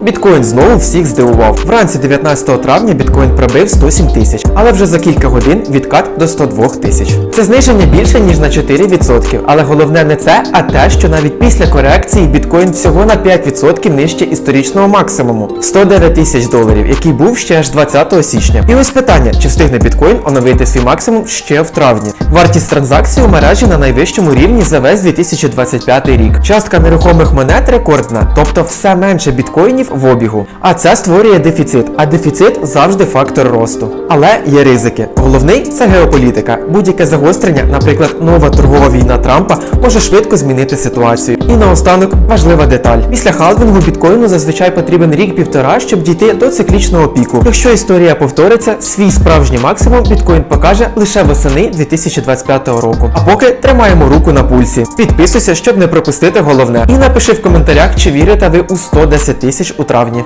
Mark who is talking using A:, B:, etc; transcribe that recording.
A: Біткоін знову всіх здивував. Вранці 19 травня біткоін пробив 107 тисяч, але вже за кілька годин відкат до 102 тисяч. Це зниження більше ніж на 4%. Але головне не це, а те, що навіть після корекції біткоін всього на 5% нижче історичного максимуму 109 тисяч доларів, який був ще аж 20 січня. І ось питання, чи встигне біткоін оновити свій максимум ще в травні. Вартість транзакцій у мережі на найвищому рівні за весь 2025 рік. Частка нерухомих монет рекордна, тобто все менше біткоїнів в обігу. А це створює дефіцит, а дефіцит завжди фактор росту. Але є ризики. Головний це геополітика. Будь-яке загострення, наприклад, нова торгова війна Трампа, може швидко змінити ситуацію. І наостанок важлива деталь. Після халвінгу біткоїну зазвичай потрібен рік-півтора, щоб дійти до циклічного піку. Якщо історія повториться, свій справжній максимум біткоін покаже лише восени 2025 року. А поки тримаємо руку на пульсі. Підписуйся, щоб не пропустити головне. І напиши в коментарях, чи вірите ви у 110 тисяч у травні.